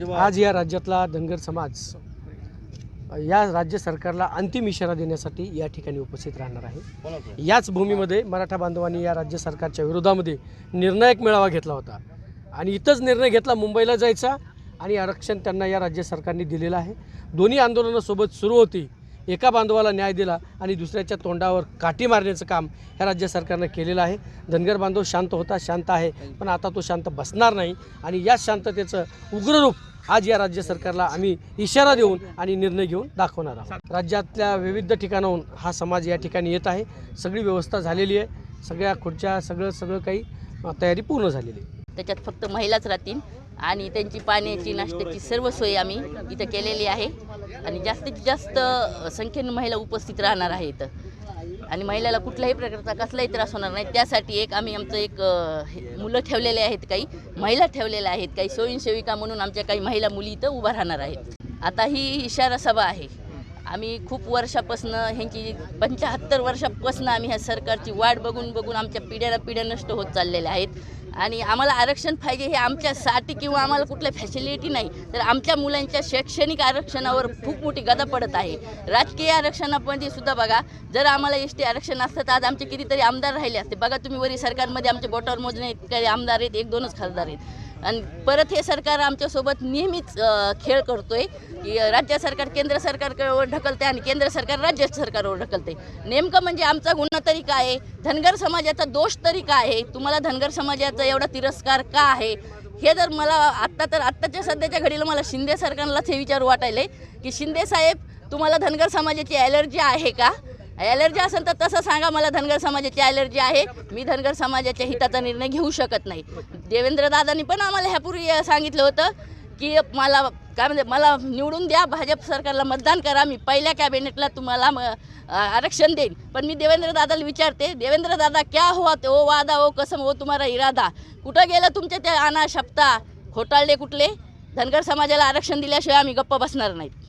आज या राज्यातला धनगर समाज या राज्य सरकारला अंतिम इशारा देण्यासाठी या ठिकाणी उपस्थित राहणार आहे. याच भूमीमध्ये मराठा बांधवांनी या राज्य सरकारच्या विरोधामध्ये निर्णायक मेळावा घेतला होता. आणि इथंच निर्णय घेतला मुंबईला जायचा आणि आरक्षण त्यांना या राज्य सरकारने दिलेलं आहे. दोन्ही आंदोलनं सोबत सुरू होती. एका बांधवाला न्याय दिला आणि दुसऱ्याच्या तोंडावर काठी मारण्याचं काम ह्या राज्य सरकारनं केलेलं आहे. धनगर बांधव शांत होता शांत आहे. पण आता तो शांत बसणार नाही आणि या शांततेचं उग्ररूप आज या राज्य सरकारला आम्ही इशारा देऊन आणि निर्णय घेऊन दाखवणार आहोत. राज्यातल्या विविध ठिकाणाहून हा समाज या ठिकाणी येत आहे. सगळी व्यवस्था झालेली आहे. सगळ्या खुर्च्या सगळं सगळं काही तयारी पूर्ण झालेली आहे. त्याच्यात फक्त महिलाच राहतील आणि त्यांची पाण्याची नाश्त्याची सर्व सोय आम्ही इथं केलेली आहे. आणि जास्तीत जास्त संख्येने महिला उपस्थित राहणार आहे इथं आणि महिलाला कुठल्याही प्रकारचा कसलाही त्रास होणार नाही. त्यासाठी एक आम्ही आमचं एक मुलं ठेवलेले आहेत काही. महिला ठेवलेल्या आहेत काही. स्वयंसेविका म्हणून आमच्या काही महिला मुली इथं उभा राहणार आहेत. आता ही इशारा सभा आहे. आम्ही खूप वर्षापासनं ह्यांची पंच्याहत्तर वर्षापासून आम्ही ह्या सरकारची वाट बघून बघून आमच्या पिढ्याला पिढ्या नष्ट होत चाललेल्या आहेत. आणि आम्हाला आरक्षण पाहिजे हे आमच्यासाठी किंवा आम्हाला कुठल्या फॅसिलिटी नाही तर आमच्या मुलांच्या शैक्षणिक आरक्षणावर खूप मोठी गदा पडत आहे. राजकीय आरक्षणामध्ये सुद्धा बघा जर आम्हाला एस टी आरक्षण असतं तर आज आमचे कितीतरी आमदार राहिले असते. बघा तुम्ही वरी सरकारमध्ये आमच्या बोटावर मोजणे इतके आमदार आहेत एक दोनच खासदार आहेत. आणि परत हे सरकार आमच्यासोबत नेहमीच खेळ खेळ करतोय की राज्य सरकार केंद्र सरकारवर ढकलते आणि केंद्र सरकार राज्य सरकारवर ढकलते नेमकं म्हणजे आमचा गुन्हा तरी काय आहे? धनगर समाजाचा दोष तरी काय आहे? तुम्हाला धनगर समाजाचा एवढा तिरस्कार का आहे? हे जर मला आत्ता तर आत्ताच्या सध्याच्या घडीला मला शिंदे सरकारलाच हे विचार वाटायले की शिंदे साहेब तुम्हाला धनगर समाजाची ॲलर्जी आहे का? ॲलर्जी असेल तर तसं सांगा मला धनगर समाजाची ॲलर्जी आहे. मी धनगर समाजाच्या हिताचा निर्णय घेऊ शकत नाही. देवेंद्र दादांनी पण आम्हाला ह्यापूर्वी सांगितलं होतं की मला काय म्हणते मला निवडून द्या भाजप सरकारला मतदान करा मी पहिल्या कॅबिनेटला तुम्हाला म- आरक्षण देईन. पण मी देवेंद्र दादाला विचारते देवेंद्र दादा क्या हो ते ओ वादा ओ कसम हो, ओ तुम्हाला इरादा. कुठं गेलं तुमच्या ते आणा खोटाळले कुठले? धनगर समाजाला आरक्षण दिल्याशिवाय आम्ही गप्प बसणार नाहीत.